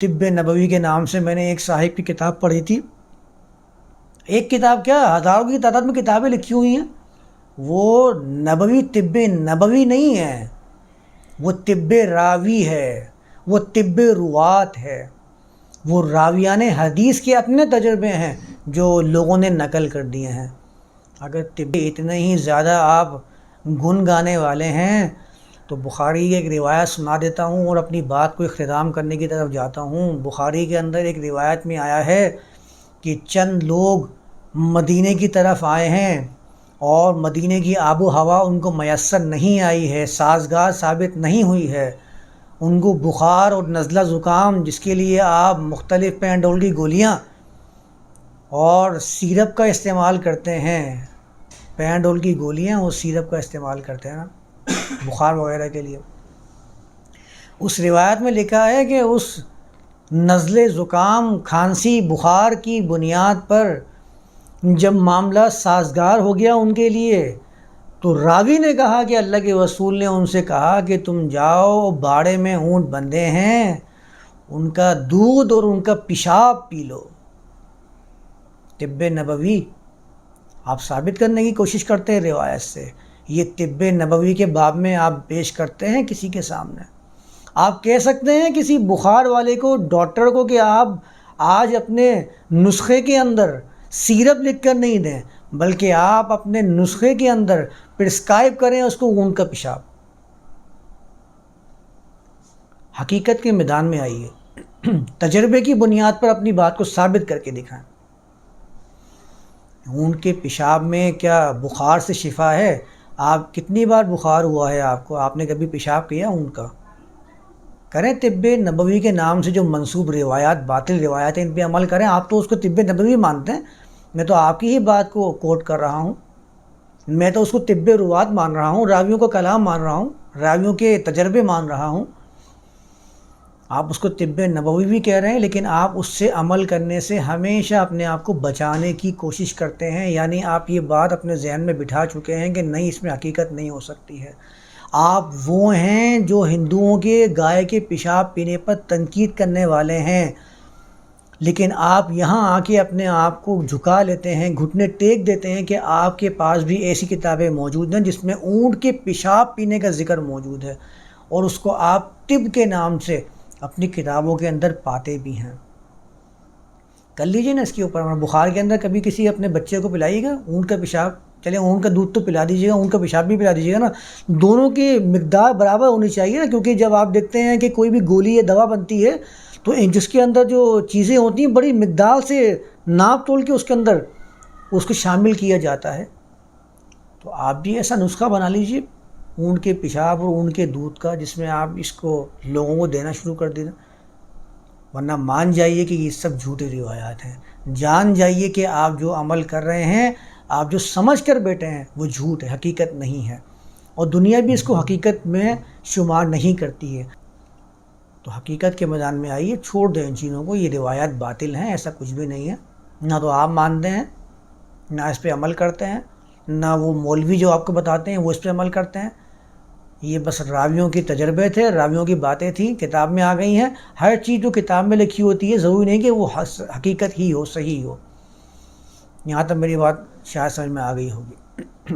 طب نبوی کے نام سے میں نے ایک صاحب کی کتاب پڑھی تھی۔ ایک کتاب کیا؟ ہزاروں کی تعداد میں کتابیں لکھی ہوئی ہیں۔ وہ نبوی، طب نبوی نہیں ہے۔ وہ طب راوی ہے۔ وہ طب روات ہے۔ وہ راویان حدیث کے اپنے تجربے ہیں جو لوگوں نے نقل کر دیے ہیں۔ اگر طب اتنے ہی زیادہ آپ گن گانے والے ہیں تو بخاری کی ایک روایت سنا دیتا ہوں اور اپنی بات کو اختتام کرنے کی طرف جاتا ہوں۔ بخاری کے اندر ایک روایت میں آیا ہے کہ چند لوگ مدینے کی طرف آئے ہیں اور مدینے کی آب و ہوا ان کو میسر نہیں آئی ہے، سازگار ثابت نہیں ہوئی ہے۔ ان کو بخار اور نزلہ زکام، جس کے لیے آپ مختلف پینڈول کی گولیاں اور سیرپ کا استعمال کرتے ہیں۔ پینڈول کی گولیاں اور سیرپ کا استعمال کرتے ہیں نا۔ بخار وغیرہ کے لیے۔ اس روایت میں لکھا ہے کہ اس نزل زکام کھانسی بخار کی بنیاد پر جب معاملہ سازگار ہو گیا ان کے لیے، تو راوی نے کہا کہ اللہ کے رسول نے ان سے کہا کہ تم جاؤ، باڑے میں اونٹ بندے ہیں، ان کا دودھ اور ان کا پیشاب پی لو۔ طب نبوی، آپ ثابت کرنے کی کوشش کرتے ہیں روایت سے۔ یہ طب نبوی کے باب میں آپ پیش کرتے ہیں کسی کے سامنے۔ آپ کہہ سکتے ہیں کسی بخار والے کو، ڈاکٹر کو کہ آپ آج اپنے نسخے کے اندر سیرپ لکھ کر نہیں دیں، بلکہ آپ اپنے نسخے کے اندر پرسکائب کریں اس کو اون کا پیشاب۔ حقیقت کے میدان میں آئیے۔ تجربے کی بنیاد پر اپنی بات کو ثابت کر کے دکھائیں۔ اون کے پیشاب میں کیا بخار سے شفا ہے؟ آپ کتنی بار بخار ہوا ہے آپ کو؟ آپ نے کبھی پیشاب کیا ان کا؟ کریں طب نبوی کے نام سے جو منصوب روایات، باطل روایات ہیں ان پہ عمل کریں، آپ تو اس کو طب نبوی مانتے ہیں۔ میں تو آپ کی ہی بات کو کوٹ کر رہا ہوں۔ میں تو اس کو طب روات مان رہا ہوں، راویوں کو کلام مان رہا ہوں، راویوں کے تجربے مان رہا ہوں۔ آپ اس کو طب نبوی بھی کہہ رہے ہیں، لیکن آپ اس سے عمل کرنے سے ہمیشہ اپنے آپ کو بچانے کی کوشش کرتے ہیں۔ یعنی آپ یہ بات اپنے ذہن میں بٹھا چکے ہیں کہ نہیں، اس میں حقیقت نہیں ہو سکتی ہے۔ آپ وہ ہیں جو ہندوؤں کے گائے کے پیشاب پینے پر تنقید کرنے والے ہیں۔ لیکن آپ یہاں آ کے اپنے آپ کو جھکا لیتے ہیں، گھٹنے ٹیک دیتے ہیں کہ آپ کے پاس بھی ایسی کتابیں موجود ہیں جس میں اونٹ کے پیشاب پینے کا ذکر موجود ہے۔ اور اس کو آپ طب کے نام سے اپنی کتابوں کے اندر پاتے بھی ہیں۔ کر لیجیے نا اس کے اوپر۔ بخار کے اندر کبھی کسی اپنے بچے کو پلائیے گا، اون کا پیشاب چلے اون کا دودھ تو پلا دیجیے گا، اون کا پیشاب بھی پلا دیجیے گا نا۔ دونوں کی مقدار برابر ہونی چاہیے نا، کیونکہ جب آپ دیکھتے ہیں کہ کوئی بھی گولی یا دوا بنتی ہے، تو جس کے اندر جو چیزیں ہوتی ہیں، بڑی مقدار سے ناپ تول کے اس کے اندر اس کو شامل کیا جاتا ہے۔ تو آپ بھی ایسا نسخہ بنا لیجیے اون کے پیشاب اور اون کے دودھ کا، جس میں آپ اس کو لوگوں کو دینا شروع کر دیں ورنہ مان جائیے کہ یہ سب جھوٹے روایات ہیں۔ جان جائیے کہ آپ جو عمل کر رہے ہیں، آپ جو سمجھ کر بیٹھے ہیں، وہ جھوٹ ہے حقیقت نہیں ہے۔ اور دنیا بھی اس کو حقیقت میں شمار نہیں کرتی ہے۔ تو حقیقت کے میدان میں آئیے، چھوڑ دیں ان چیزوں کو۔ یہ روایات باطل ہیں، ایسا کچھ بھی نہیں ہے۔ نہ تو آپ مانتے ہیں، نہ اس پہ عمل کرتے ہیں، نہ وہ مولوی جو آپ کو بتاتے ہیں، وہ اس پہ عمل کرتے ہیں۔ یہ بس راویوں کے تجربے تھے، راویوں کی باتیں تھیں، کتاب میں آ گئی ہیں۔ ہر چیز جو کتاب میں لکھی ہوتی ہے، ضروری نہیں کہ وہ حقیقت ہی ہو، صحیح ہو۔ یہاں تک میری بات شاید سمجھ میں آ گئی ہوگی۔